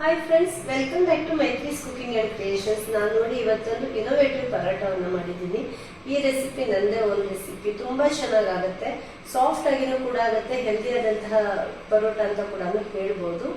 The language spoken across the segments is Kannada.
Hi friends welcome back to Maithri's cooking and creations ನಾನು ನೋಡಿ ಇವತ್ತೊಂದು ಇನೋವೇಟಿವ್ ಪರೋಟವನ್ನು ಮಾಡಿದ್ದೀನಿ. ಈ ರೆಸಿಪಿ ನಂದೇ ಒಂದು ರೆಸಿಪಿ ತುಂಬ ಚೆನ್ನಾಗಾಗುತ್ತೆ. ಸಾಫ್ಟ್ ಆಗಿನೂ ಕೂಡ ಆಗುತ್ತೆ ಹೆಲ್ದಿ ಆದಂತಹ ಪರೋಟ ಅಂತ ಕೂಡ ಹೇಳ್ಬೋದು.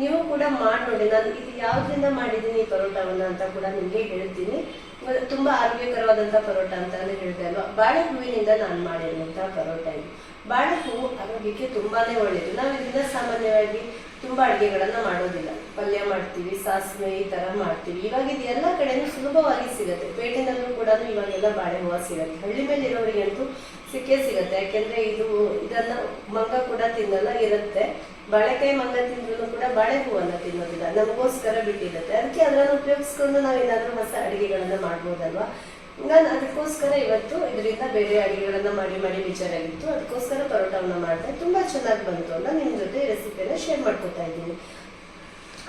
ನೀವು ಕೂಡ ಮಾಡಿ ನೋಡಿ. ನಾನು ಇದು ಯಾವುದರಿಂದ ಮಾಡಿದ್ದೀನಿ ಈ ಪರೋಟವನ್ನು ಅಂತ ಕೂಡ ನಿಮಗೆ ಹೇಳ್ತೀನಿ. ತುಂಬಾ ತುಂಬ ಆರೋಗ್ಯಕರವಾದಂಥ ಪರೋಟ ಅಂತಾನೆ ಹೇಳಿದೆ ಅಲ್ವಾ? ಬಾಳೆ ಹೂವಿನಿಂದ ನಾನು ಮಾಡಿರುವಂತಹ ಪರೋಟ ಇದು. ಬಾಳೆ ಹೂವು ಆರೋಗ್ಯಕ್ಕೆ ತುಂಬಾನೇ ಒಳ್ಳೆಯದು ನಾವು ಇದನ್ನ ಸಾಮಾನ್ಯವಾಗಿ ತುಂಬಾ ಅಡುಗೆಗಳನ್ನ ಮಾಡೋದಿಲ್ಲ. ಪಲ್ಯ ಮಾಡ್ತೀವಿ, ಸಾಸಿವೆ ಈ ಥರ ಮಾಡ್ತೀವಿ. ಇವಾಗ ಇದು ಎಲ್ಲ ಕಡೆನೂ ಸುಲಭವಾಗಿ ಸಿಗುತ್ತೆ. ಪೇಟೆನಲ್ಲೂ ಕೂಡ ಇವಾಗೆಲ್ಲ ಬಾಳೆ ಹೂವು ಸಿಗುತ್ತೆ. ಹಳ್ಳಿ ಮೇಲೆ ಇರೋರಿಗಂತೂ ಸಿಕ್ಕೇ ಸಿಗುತ್ತೆ. ಯಾಕೆಂದ್ರೆ ಇದು, ಇದನ್ನ ಮಂಗ ಕೂಡ ತಿನ್ನಲ್ಲ, ಇರುತ್ತೆ. ಬಾಳೆಕಾಯಿ ಮಂಗ ತಿಂದ್ರೂ ಕೂಡ ಬಾಳೆ ಹೂವನ್ನ ತಿನ್ನೋದಿಲ್ಲ. ನಮಗೋಸ್ಕರ ಬಿಟ್ಟಿರುತ್ತೆ. ಅದಕ್ಕೆ ಅದನ್ನು ಉಪಯೋಗಿಸ್ಕೊಂಡು ನಾವು ಏನಾದ್ರೂ ಹೊಸ ಅಡುಗೆಗಳನ್ನು ಮಾಡ್ಬೋದಲ್ವಾ? ನಾನು ಅದಕ್ಕೋಸ್ಕರ ಇವತ್ತು ಇದರಿಂದ ಬೇರೆ ಅಡುಗೆಗಳನ್ನ ಮಾಡಿ ಮಾಡಿ ಬೇಜಾರಾಗಿತ್ತು ಅದಕ್ಕೋಸ್ಕರ ಪರೋಟವನ್ನ ಮಾಡಿದೆ. ತುಂಬಾ ಚೆನ್ನಾಗಿ ಬಂತು. ಅಂತ ನಿಮ್ಮ ಜೊತೆ ರೆಸಿಪಿಯನ್ನು ಶೇರ್ ಮಾಡ್ಕೊತಾ ಇದ್ದೀನಿ.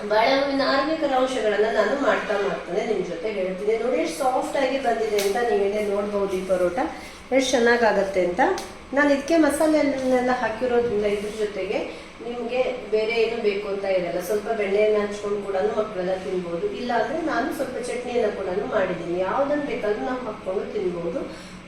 ಬಾಳೆ ಹೂವಿನ ಆರೋಗ್ಯಕರ ಅಂಶಗಳನ್ನ ನಾನು ಮಾಡ್ತಾ ಮಾಡ್ತಾನೆ ನಿಮ್ಮ ಜೊತೆ ಹೇಳ್ತೀನಿ. ನೋಡಿ, ಎಷ್ಟು ಸಾಫ್ಟ್ ಆಗಿ ಬಂದಿದೆ ಅಂತ ನೀವೇನೇ ನೋಡ್ಬೋದು ಈ ಪರೋಟ. ಎಷ್ಟು ಚೆನ್ನಾಗಾಗತ್ತೆ ಅಂತ. ನಾನು ಇದಕ್ಕೆ ಮಸಾಲೆಯನ್ನೆಲ್ಲ ಹಾಕಿರೋದ್ರಿಂದ ಇದ್ರ ಜೊತೆಗೆ ನಿಮಗೆ ಬೇರೆ ಏನು ಬೇಕು ಅಂತ ಇರಲ್ಲ ಸ್ವಲ್ಪ ಬೆಣ್ಣೆಯನ್ನು ಹಂಚ್ಕೊಂಡು ಕೂಡ ಮಕ್ಕಳೆಲ್ಲ ತಿನ್ಬೋದು. ಇಲ್ಲ ಅಂದ್ರೆ ನಾನು ಸ್ವಲ್ಪ ಚಟ್ನಿಯನ್ನು ಕೂಡ ಮಾಡಿದ್ದೀನಿ. ಯಾವುದನ್ನು ಬೇಕಾದ್ರೂ ನಾವು ಹಾಕ್ಕೊಂಡು ತಿನ್ಬೋದು.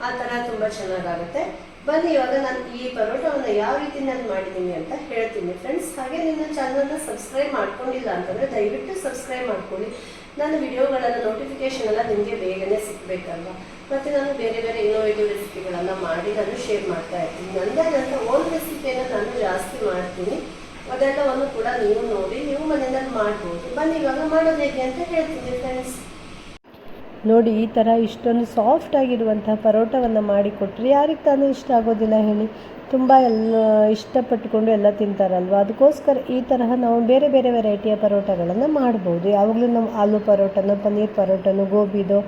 ಆ ಥರ ತುಂಬ ಚೆನ್ನಾಗಾಗುತ್ತೆ. ಬನ್ನಿ, ಇವಾಗ ನಾನು ಈ ಪರೋಟವನ್ನು ಯಾವ ರೀತಿ ನಾನು ಮಾಡಿದ್ದೀನಿ ಅಂತ ಹೇಳ್ತೀನಿ. ಫ್ರೆಂಡ್ಸ್ ಹಾಗೆ ನಿನ್ನ ಚಾನಲ್ನ ಸಬ್ಸ್ಕ್ರೈಬ್ ಮಾಡ್ಕೊಂಡಿಲ್ಲ ಅಂತಂದ್ರೆ ದಯವಿಟ್ಟು ಸಬ್ಸ್ಕ್ರೈಬ್ ಮಾಡ್ಕೊಳ್ಳಿ. ನನ್ನ ವಿಡಿಯೋಗಳನ್ನು ನೋಟಿಫಿಕೇಶನ್ ಎಲ್ಲ ನಿಮಗೆ ಬೇಗನೆ ಸಿಕ್ಬೇಕಲ್ವ ಮತ್ತೆ ನಾನು ಬೇರೆ ಬೇರೆ ಇನ್ನೋವೇಟಿವ್ ರೆಸಿಪಿಗಳನ್ನು ಮಾಡಿ ನಾನು ಶೇರ್ ಮಾಡ್ತಾ ಇರ್ತೀನಿ. ನನ್ನದೇ ಆದಂಥ ಓನ್ ರೆಸಿಪಿಯನ್ನು ನಾನು ಜಾಸ್ತಿ ಮಾಡ್ತೀನಿ. ಅದೆಲ್ಲವನ್ನು ಕೂಡ ನೀವು ನೋಡಿ, ನೀವು ಮನೆಯಲ್ಲಿ ಮಾಡ್ಬೋದು. ಬನ್ನಿ, ಇವಾಗ ಮಾಡೋದು ಹೇಗೆ ಅಂತ ಹೇಳ್ತೀನಿ ಫ್ರೆಂಡ್ಸ್ ನೋಡಿ, ಈ ಥರ ಇಷ್ಟೊಂದು ಸಾಫ್ಟ್ ಆಗಿರುವಂತಹ ಪರೋಟವನ್ನು ಮಾಡಿಕೊಟ್ರೆ ಯಾರಿಗೆ ತಾನೇ ಇಷ್ಟ ಆಗೋದಿಲ್ಲ ಹೇಳಿ. ತುಂಬ ಎಲ್ಲ ಇಷ್ಟಪಟ್ಟುಕೊಂಡು ಎಲ್ಲ ತಿಂತಾರಲ್ವ? ಅದಕ್ಕೋಸ್ಕರ ಈ ತರಹ ನಾವು ಬೇರೆ ಬೇರೆ ವೆರೈಟಿಯ ಪರೋಟಗಳನ್ನು ಮಾಡ್ಬೋದು. ಯಾವಾಗಲೂ ನಾವು ಆಲೂ ಪರೋಟನೋ, ಪನ್ನೀರ್ ಪರೋಟನೋ, ಗೋಬಿದೋ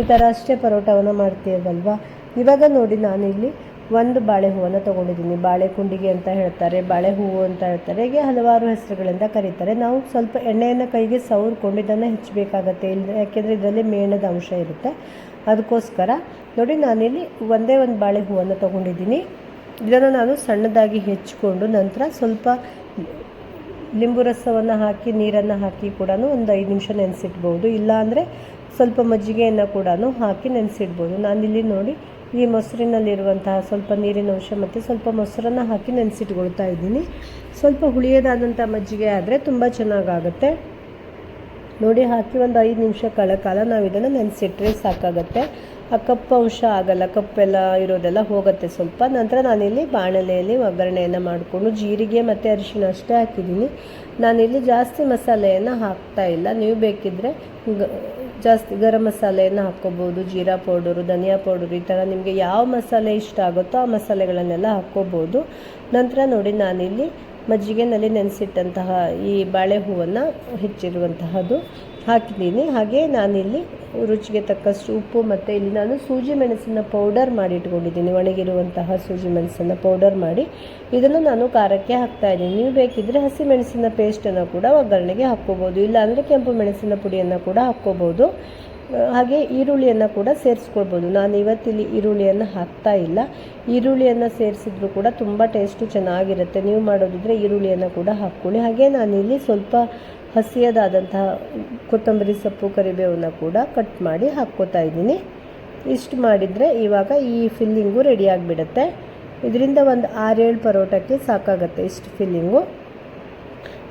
ಈ ಥರ ಅಷ್ಟೇ ಪರೋಟವನ್ನು ಮಾಡ್ತೀವಲ್ವ? ಇವಾಗ ನೋಡಿ ನಾನಿಲ್ಲಿ ಒಂದು ಬಾಳೆ ಹೂವನ್ನು ತೊಗೊಂಡಿದ್ದೀನಿ. ಬಾಳೆ ಕುಂಡಿಗೆ ಅಂತ ಹೇಳ್ತಾರೆ ಬಾಳೆ ಹೂವು ಅಂತ ಹೇಳ್ತಾರೆ, ಹೀಗೆ ಹಲವಾರು ಹೆಸರುಗಳಿಂದ ಕರೀತಾರೆ. ನಾವು ಸ್ವಲ್ಪ ಎಣ್ಣೆಯನ್ನು ಕೈಗೆ ಸವರ್ಕೊಂಡು ಇದನ್ನು ಹೆಚ್ಚಬೇಕಾಗತ್ತೆ. ಇಲ್ಲ ಯಾಕೆಂದರೆ ಇದರಲ್ಲಿ ಮೇಣದ ಅಂಶ ಇರುತ್ತೆ. ಅದಕ್ಕೋಸ್ಕರ ನೋಡಿ, ನಾನಿಲ್ಲಿ ಒಂದೇ ಒಂದು ಬಾಳೆ ಹೂವನ್ನು ತೊಗೊಂಡಿದ್ದೀನಿ. ಇದನ್ನು ನಾನು ಸಣ್ಣದಾಗಿ ಹೆಚ್ಚಿಕೊಂಡು ನಂತರ ಸ್ವಲ್ಪ ಲಿಂಬು ರಸವನ್ನು ಹಾಕಿ, ನೀರನ್ನು ಹಾಕಿ ಕೂಡ ಒಂದು ಐದು ನಿಮಿಷ ನೆನೆಸಿಡ್ಬೋದು. ಇಲ್ಲಾಂದರೆ ಸ್ವಲ್ಪ ಮಜ್ಜಿಗೆಯನ್ನು ಕೂಡ ಹಾಕಿ ನೆನೆಸಿಡ್ಬೋದು. ನಾನಿಲ್ಲಿ ನೋಡಿ ಈ ಮೊಸರಿನಲ್ಲಿರುವಂತಹ ಸ್ವಲ್ಪ ನೀರಿನ ಅಂಶ ಮತ್ತು ಸ್ವಲ್ಪ ಮೊಸರನ್ನು ಹಾಕಿ ನೆನೆಸಿಟ್ಕೊಳ್ತಾ ಇದ್ದೀನಿ. ಸ್ವಲ್ಪ ಹುಳಿಯದಾದಂಥ ಮಜ್ಜಿಗೆ ಆದರೆ ತುಂಬ ಚೆನ್ನಾಗಾಗುತ್ತೆ. ನೋಡಿ, ಹಾಕಿ ಒಂದು ಐದು ನಿಮಿಷ ಕಾಲ ನಾವು ಇದನ್ನು ನೆನೆಸಿಟ್ರೆ ಸಾಕಾಗುತ್ತೆ. ಆ ಕಪ್ಪು ಅಂಶ ಆಗಲ್ಲ, ಕಪ್ಪೆಲ್ಲ ಇರೋದೆಲ್ಲ ಹೋಗುತ್ತೆ ಸ್ವಲ್ಪ. ನಂತರ ನಾನಿಲ್ಲಿ ಬಾಣಲೆಯಲ್ಲಿ ಒಗ್ಗರಣೆಯನ್ನು ಮಾಡಿಕೊಂಡು ಜೀರಿಗೆ ಮತ್ತು ಅರಿಶಿಣ ಅಷ್ಟೇ ಹಾಕಿದ್ದೀನಿ. ನಾನಿಲ್ಲಿ ಜಾಸ್ತಿ ಮಸಾಲೆಯನ್ನು ಹಾಕ್ತಾ ಇಲ್ಲ. ನೀವು ಬೇಕಿದ್ದರೆ ಜಾಸ್ತಿ ಗರಂ ಮಸಾಲೆಯನ್ನು ಹಾಕ್ಕೋಬೋದು, ಜೀರಾ ಪೌಡರು, ಧನಿಯಾ ಪೌಡರು ಈ ಥರ ನಿಮಗೆ ಯಾವ ಮಸಾಲೆ ಇಷ್ಟ ಆಗುತ್ತೋ ಆ ಮಸಾಲೆಗಳನ್ನೆಲ್ಲ ಹಾಕ್ಕೋಬೋದು. ನಂತರ ನೋಡಿ ನಾನಿಲ್ಲಿ ಮಜ್ಜಿಗೆನಲ್ಲಿ ನೆನೆಸಿಟ್ಟಂತಹ ಈ ಬಾಳೆ ಹೂವನ್ನು ಹೆಚ್ಚಿರುವಂತಹದ್ದು ಹಾಕಿದ್ದೀನಿ. ಹಾಗೆ ನಾನಿಲ್ಲಿ ರುಚಿಗೆ ತಕ್ಕಷ್ಟು ಉಪ್ಪು ಮತ್ತು ಇಲ್ಲಿ ನಾನು ಸೂಜಿ ಮೆಣಸಿನ ಪೌಡರ್ ಮಾಡಿ ಇಟ್ಕೊಂಡಿದ್ದೀನಿ. ಒಣಗಿರುವಂತಹ ಸೂಜಿ ಮೆಣಸನ್ನು ಪೌಡರ್ ಮಾಡಿ. ಇದನ್ನು ನಾನು ಖಾರಕ್ಕೆ ಹಾಕ್ತಾ ಇದ್ದೀನಿ. ನೀವು ಬೇಕಿದ್ದರೆ ಹಸಿ ಮೆಣಸಿನ ಪೇಸ್ಟನ್ನು ಕೂಡ ಒಗ್ಗರಣೆಗೆ ಹಾಕ್ಕೋಬೋದು. ಇಲ್ಲಾಂದರೆ ಕೆಂಪು ಮೆಣಸಿನ ಪುಡಿಯನ್ನು ಕೂಡ ಹಾಕ್ಕೋಬೋದು. ಹಾಗೆ ಈರುಳ್ಳಿಯನ್ನು ಕೂಡ ಸೇರಿಸ್ಕೊಳ್ಬೋದು. ನಾನು ಇವತ್ತಿಲ್ಲಿ ಈರುಳ್ಳಿಯನ್ನು ಹಾಕ್ತಾ ಇಲ್ಲ. ಈರುಳ್ಳಿಯನ್ನು ಸೇರಿಸಿದ್ರು ಕೂಡ ತುಂಬ ಟೇಸ್ಟು ಚೆನ್ನಾಗಿರುತ್ತೆ. ನೀವು ಮಾಡೋದಿದ್ರೆ ಈರುಳ್ಳಿಯನ್ನು ಕೂಡ ಹಾಕ್ಕೊಳ್ಳಿ. ಹಾಗೆ ನಾನಿಲ್ಲಿ ಸ್ವಲ್ಪ ಹಸಿಯದಾದಂತಹ ಕೊತ್ತಂಬರಿ ಸೊಪ್ಪು, ಕರಿಬೇವನ್ನು ಕೂಡ ಕಟ್ ಮಾಡಿ ಹಾಕ್ಕೋತಾ ಇದ್ದೀನಿ. ಇಷ್ಟು ಮಾಡಿದರೆ ಇವಾಗ ಈ ಫಿಲ್ಲಿಂಗು ರೆಡಿ ಆಗಿಬಿಡುತ್ತೆ. ಇದರಿಂದ ಒಂದು ಆರೇಳು ಪರೋಟಕ್ಕೆ ಸಾಕಾಗತ್ತೆ ಇಷ್ಟು ಫಿಲ್ಲಿಂಗು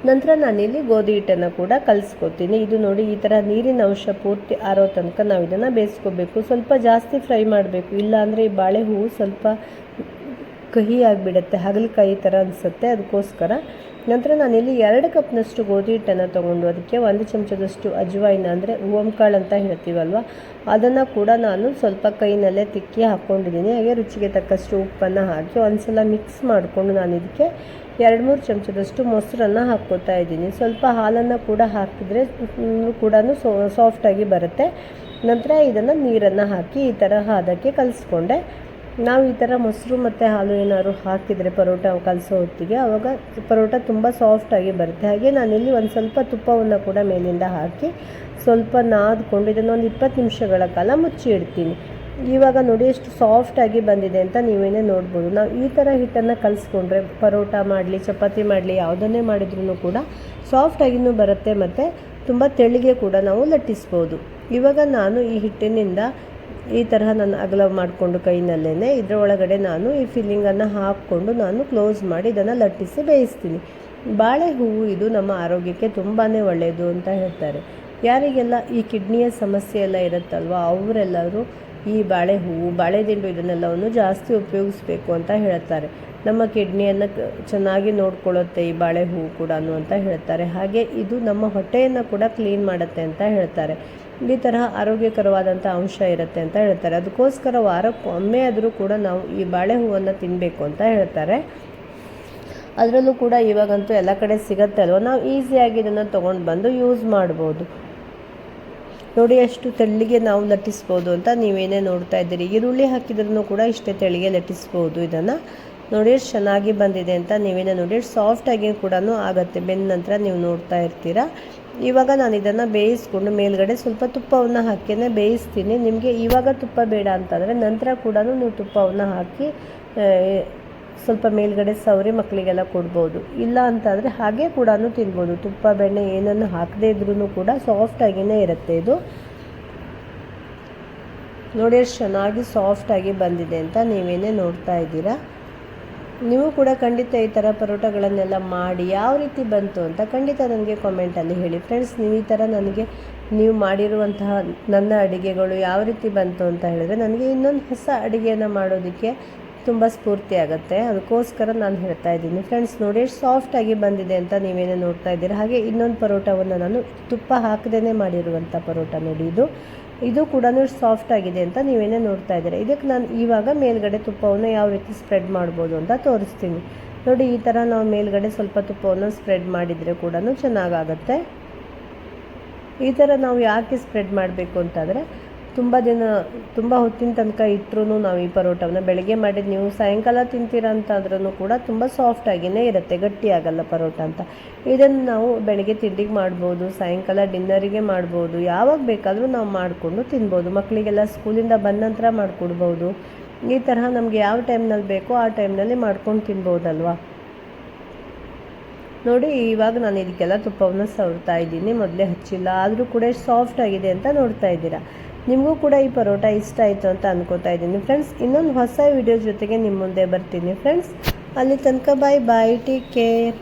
ನಂತರ ನಾನಿಲ್ಲಿ ಗೋಧಿ ಹಿಟ್ಟನ್ನು ಕೂಡ ಕಲಿಸ್ಕೊತೀನಿ. ಇದು ನೋಡಿ ಈ ಥರ ನೀರಿನ ಅಂಶ ಪೂರ್ತಿ ಆರೋ ತನಕ ನಾವು ಇದನ್ನು ಬೇಯಿಸ್ಕೋಬೇಕು. ಸ್ವಲ್ಪ ಜಾಸ್ತಿ ಫ್ರೈ ಮಾಡಬೇಕು. ಇಲ್ಲಾಂದರೆ ಈ ಬಾಳೆ ಸ್ವಲ್ಪ ಕಹಿ ಆಗಿಬಿಡುತ್ತೆ. ಹಾಗಲಕಾಯಿ ಥರ ಅನಿಸುತ್ತೆ. ಅದಕ್ಕೋಸ್ಕರ ನಂತರ ನಾನಿಲ್ಲಿ ಎರಡು ಕಪ್ನಷ್ಟು ಗೋಧಿ ಹಿಟ್ಟನ್ನು ತೊಗೊಂಡು ಅದಕ್ಕೆ ಒಂದು ಚಮಚದಷ್ಟು ಅಜ್ವಾಯಿನ ಅಂದರೆ ಓಂಕಾಳು ಅಂತ ಹೇಳ್ತೀವಲ್ವ, ಅದನ್ನು ಕೂಡ ನಾನು ಸ್ವಲ್ಪ ಕೈನಲ್ಲೇ ತಿಕ್ಕಿ ಹಾಕ್ಕೊಂಡಿದ್ದೀನಿ. ಹಾಗೆ ರುಚಿಗೆ ತಕ್ಕಷ್ಟು ಉಪ್ಪನ್ನು ಹಾಕಿ ಒಂದ್ಸಲ ಮಿಕ್ಸ್ ಮಾಡಿಕೊಂಡು ನಾನು ಇದಕ್ಕೆ ಎರಡು ಮೂರು ಚಮಚದಷ್ಟು ಮೊಸರನ್ನು ಹಾಕ್ಕೋತಾ ಇದ್ದೀನಿ. ಸ್ವಲ್ಪ ಹಾಲನ್ನು ಕೂಡ ಹಾಕಿದರೆ ಕೂಡ ಸಾಫ್ಟಾಗಿ ಬರುತ್ತೆ. ನಂತರ ಇದನ್ನು ನೀರನ್ನು ಹಾಕಿ ಈ ಥರ ಅದಕ್ಕೆ ಕಲಿಸ್ಕೊಂಡೆ. ನಾವು ಈ ಥರ ಮೊಸರು ಮತ್ತು ಹಾಲು ಏನಾದ್ರು ಹಾಕಿದರೆ ಪರೋಟ ಕಲಸೋ ಹೊತ್ತಿಗೆ ಆವಾಗ ಪರೋಟ ತುಂಬ ಸಾಫ್ಟಾಗಿ ಬರುತ್ತೆ. ಹಾಗೆ ನಾನಿಲ್ಲಿ ಒಂದು ಸ್ವಲ್ಪ ತುಪ್ಪವನ್ನು ಕೂಡ ಮೇಲಿಂದ ಹಾಕಿ ಸ್ವಲ್ಪ ನಾದ್ಕೊಂಡು ಇದನ್ನು ಒಂದು ಇಪ್ಪತ್ತು ನಿಮಿಷಗಳ ಕಾಲ ಮುಚ್ಚಿ ಇಡ್ತೀನಿ. ಇವಾಗ ನೋಡಿ ಎಷ್ಟು ಸಾಫ್ಟಾಗಿ ಬಂದಿದೆ ಅಂತ ನೀವೇನೇ ನೋಡ್ಬೋದು. ನಾವು ಈ ಥರ ಹಿಟ್ಟನ್ನು ಕಲಿಸ್ಕೊಂಡ್ರೆ ಪರೋಟ ಮಾಡಲಿ, ಚಪಾತಿ ಮಾಡಲಿ, ಯಾವುದನ್ನೇ ಮಾಡಿದ್ರೂ ಕೂಡ ಸಾಫ್ಟಾಗಿನೂ ಬರುತ್ತೆ ಮತ್ತು ತುಂಬ ತೆಳಿಗೆ ಕೂಡ ನಾವು ಲಟ್ಟಿಸ್ಬೋದು. ಇವಾಗ ನಾನು ಈ ಹಿಟ್ಟಿನಿಂದ ಈ ತರಹ ನಾನು ಅಗಲ ಮಾಡಿಕೊಂಡು ಕೈನಲ್ಲೇ ಇದರ ಒಳಗಡೆ ನಾನು ಈ ಫಿಲ್ಲಿಂಗನ್ನು ಹಾಕ್ಕೊಂಡು ನಾನು ಕ್ಲೋಸ್ ಮಾಡಿ ಇದನ್ನು ಲಟ್ಟಿಸಿ ಬೇಯಿಸ್ತೀನಿ. ಬಾಳೆ ಹೂವು ಇದು ನಮ್ಮ ಆರೋಗ್ಯಕ್ಕೆ ತುಂಬಾ ಒಳ್ಳೆಯದು ಅಂತ ಹೇಳ್ತಾರೆ. ಯಾರಿಗೆಲ್ಲ ಈ ಕಿಡ್ನಿಯ ಸಮಸ್ಯೆ ಎಲ್ಲ ಇರುತ್ತಲ್ವ, ಅವರೆಲ್ಲರೂ ಈ ಬಾಳೆ ಹೂವು ಬಾಳೆದಿಂಡು ಇದನ್ನೆಲ್ಲವನ್ನು ಜಾಸ್ತಿ ಉಪಯೋಗಿಸ್ಬೇಕು ಅಂತ ಹೇಳ್ತಾರೆ. ನಮ್ಮ ಕಿಡ್ನಿಯನ್ನು ಚೆನ್ನಾಗಿ ನೋಡ್ಕೊಳ್ಳುತ್ತೆ ಈ ಬಾಳೆ ಹೂವು ಕೂಡ ಅಂತ ಹೇಳ್ತಾರೆ. ಹಾಗೆ ಇದು ನಮ್ಮ ಹೊಟ್ಟೆಯನ್ನು ಕೂಡ ಕ್ಲೀನ್ ಮಾಡುತ್ತೆ ಅಂತ ಹೇಳ್ತಾರೆ. ಈ ತರಹ ಆರೋಗ್ಯಕರವಾದಂಥ ಅಂಶ ಇರುತ್ತೆ ಅಂತ ಹೇಳ್ತಾರೆ. ಅದಕ್ಕೋಸ್ಕರ ವಾರಕ್ಕೊಮ್ಮೆ ಆದರೂ ಕೂಡ ನಾವು ಈ ಬಾಳೆ ಹೂವನ್ನು ತಿನ್ನಬೇಕು ಅಂತ ಹೇಳ್ತಾರೆ. ಅದರಲ್ಲೂ ಕೂಡ ಇವಾಗಂತೂ ಎಲ್ಲ ಕಡೆ ಸಿಗತ್ತೆ ಅಲ್ವ? ನಾವು ಈಸಿಯಾಗಿ ಇದನ್ನು ತೊಗೊಂಡು ಬಂದು ಯೂಸ್ ಮಾಡ್ಬೋದು. ನೋಡಿ ಅಷ್ಟು ತೆಳ್ಳಿಗೆ ನಾವು ಲಟ್ಟಿಸ್ಬೋದು ಅಂತ ನೀವೇನೇ ನೋಡ್ತಾ ಇದ್ದೀರಿ. ಈರುಳ್ಳಿ ಹಾಕಿದ್ರೂ ಕೂಡ ಇಷ್ಟೇ ತೆಳ್ಳಿಗೆ ಲಟ್ಟಿಸ್ಬೋದು ಇದನ್ನು. ನೋಡಿ ಚೆನ್ನಾಗಿ ಬಂದಿದೆ ಅಂತ ನೀವೇನೇ ನೋಡಿ ಸಾಫ್ಟಾಗಿ ಕೂಡ ಆಗುತ್ತೆ. ಬೆಂದ ನಂತರ ನೀವು ನೋಡ್ತಾ ಇರ್ತೀರಾ. ಇವಾಗ ನಾನು ಇದನ್ನು ಬೇಯಿಸ್ಕೊಂಡು ಮೇಲ್ಗಡೆ ಸ್ವಲ್ಪ ತುಪ್ಪವನ್ನು ಹಾಕಿನೇ ಬೇಯಿಸ್ತೀನಿ. ನಿಮಗೆ ಇವಾಗ ತುಪ್ಪ ಬೇಡ ಅಂತಂದರೆ ನಂತರ ಕೂಡ ನೀವು ತುಪ್ಪವನ್ನು ಹಾಕಿ ಸ್ವಲ್ಪ ಮೇಲ್ಗಡೆ ಸವರಿ ಮಕ್ಕಳಿಗೆಲ್ಲ ಕೊಡ್ಬೋದು. ಇಲ್ಲ ಅಂತಂದರೆ ಹಾಗೆ ಕೂಡ ತಿನ್ಬೋದು. ತುಪ್ಪ, ಬೆಣ್ಣೆ ಏನನ್ನು ಹಾಕದೇ ಇದ್ರೂ ಕೂಡ ಸಾಫ್ಟಾಗಿಯೇ ಇರುತ್ತೆ ಇದು. ನೋಡಿ ಎಷ್ಟು ಚೆನ್ನಾಗಿ ಸಾಫ್ಟಾಗಿ ಬಂದಿದೆ ಅಂತ ನೀವೇನೇ ನೋಡ್ತಾ ಇದ್ದೀರಾ. ನೀವು ಕೂಡ ಖಂಡಿತ ಈ ಥರ ಪರೋಟಗಳನ್ನೆಲ್ಲ ಮಾಡಿ ಯಾವ ರೀತಿ ಬಂತು ಅಂತ ಖಂಡಿತ ನನಗೆ ಕಾಮೆಂಟಲ್ಲಿ ಹೇಳಿ. ಫ್ರೆಂಡ್ಸ್ ನೀವು ಈ ಥರ ನನಗೆ ನೀವು ಮಾಡಿರುವಂತಹ ನನ್ನ ಅಡುಗೆಗಳು ಯಾವ ರೀತಿ ಬಂತು ಅಂತ ಹೇಳಿದ್ರೆ, ನನಗೆ ಇನ್ನೊಂದು ಹೊಸ ಅಡುಗೆಯನ್ನು ಮಾಡೋದಕ್ಕೆ ತುಂಬ ಸ್ಫೂರ್ತಿ ಆಗುತ್ತೆ. ಅದಕ್ಕೋಸ್ಕರ ನಾನು ಹೇಳ್ತಾ ಇದ್ದೀನಿ. ಫ್ರೆಂಡ್ಸ್ ನೋಡಿ ಎಷ್ಟು ಸಾಫ್ಟಾಗಿ ಬಂದಿದೆ ಅಂತ ನೀವೇನೇ ನೋಡ್ತಾ ಇದ್ದೀರಾ? ಹಾಗೆ ಇನ್ನೊಂದು ಪರೋಟವನ್ನು ನಾನು ತುಪ್ಪ ಹಾಕದೇ ಮಾಡಿರುವಂಥ ಪರೋಟ ನೋಡಿ ಇದು. ಇದು ಕೂಡ ಸಾಫ್ಟ್ ಆಗಿದೆ ಅಂತ ನೀವೇನೇ ನೋಡ್ತಾ ಇದ್ದೀರಾ? ಇದಕ್ಕೆ ನಾನು ಇವಾಗ ಮೇಲ್ಗಡೆ ತುಪ್ಪವನ್ನು ಯಾವ ರೀತಿ ಸ್ಪ್ರೆಡ್ ಮಾಡ್ಬೋದು ಅಂತ ತೋರಿಸ್ತೀನಿ. ನೋಡಿ, ಈ ಥರ ನಾವು ಮೇಲ್ಗಡೆ ಸ್ವಲ್ಪ ತುಪ್ಪವನ್ನು ಸ್ಪ್ರೆಡ್ ಮಾಡಿದರೆ ಕೂಡ ಚೆನ್ನಾಗಾಗತ್ತೆ. ಈ ಥರ ನಾವು ಯಾಕೆ ಸ್ಪ್ರೆಡ್ ಮಾಡಬೇಕು ಅಂತಂದರೆ ತುಂಬ ದಿನ ತುಂಬ ಹೊತ್ತಿನ ತನಕ ಇಟ್ಟರೂ ನಾವು ಈ ಪರೋಟವನ್ನು ಬೆಳಗ್ಗೆ ಮಾಡಿದ ನೀವು ಸಾಯಂಕಾಲ ತಿಂತೀರ ಅಂತಾದ್ರೂ ಕೂಡ ತುಂಬ ಸಾಫ್ಟಾಗಿಯೇ ಇರುತ್ತೆ ಗಟ್ಟಿ ಆಗಲ್ಲ ಪರೋಟ ಅಂತ. ಇದನ್ನು ನಾವು ಬೆಳಗ್ಗೆ ತಿಂಡಿಗೆ ಮಾಡ್ಬೋದು, ಸಾಯಂಕಾಲ ಡಿನ್ನರಿಗೆ ಮಾಡ್ಬೋದು, ಯಾವಾಗ ಬೇಕಾದರೂ ನಾವು ಮಾಡಿಕೊಂಡು ತಿನ್ಬೋದು. ಮಕ್ಕಳಿಗೆಲ್ಲ ಸ್ಕೂಲಿಂದ ಬಂದ ನಂತರ ಮಾಡಿಕೊಡ್ಬೋದು. ಈ ತರಹ ನಮಗೆ ಯಾವ ಟೈಮ್ನಲ್ಲಿ ಬೇಕೋ ಆ ಟೈಮ್ನಲ್ಲಿ ಮಾಡ್ಕೊಂಡು ತಿನ್ಬೋದಲ್ವಾ? ನೋಡಿ, ಇವಾಗ ನಾನು ಇದಕ್ಕೆಲ್ಲ ತುಪ್ಪವನ್ನು ಸವರ್ತಾ ಇದ್ದೀನಿ. ಮೊದಲೇ ಹಚ್ಚಿಲ್ಲ, ಆದರೂ ಕೂಡ ಸಾಫ್ಟ್ ಆಗಿದೆ ಅಂತ ನೋಡ್ತಾ ಇದ್ದೀರಾ. ನಿಮಗೂ ಕೂಡ ಈ ಪರೋಟ ಇಷ್ಟ ಆಯಿತು ಅಂತ ಅನ್ಕೋತಾ ಇದ್ದೀನಿ. ಫ್ರೆಂಡ್ಸ್ ಇನ್ನೊಂದು ಹೊಸ ವಿಡಿಯೋ ಜೊತೆಗೆ ನಿಮ್ಮ ಮುಂದೆ ಬರ್ತೀನಿ. ಫ್ರೆಂಡ್ಸ್ ಅಲ್ಲಿ ತನಕ ಬಾಯ್ ಬಾಯ್ ಟೇಕ್ ಕೇರ್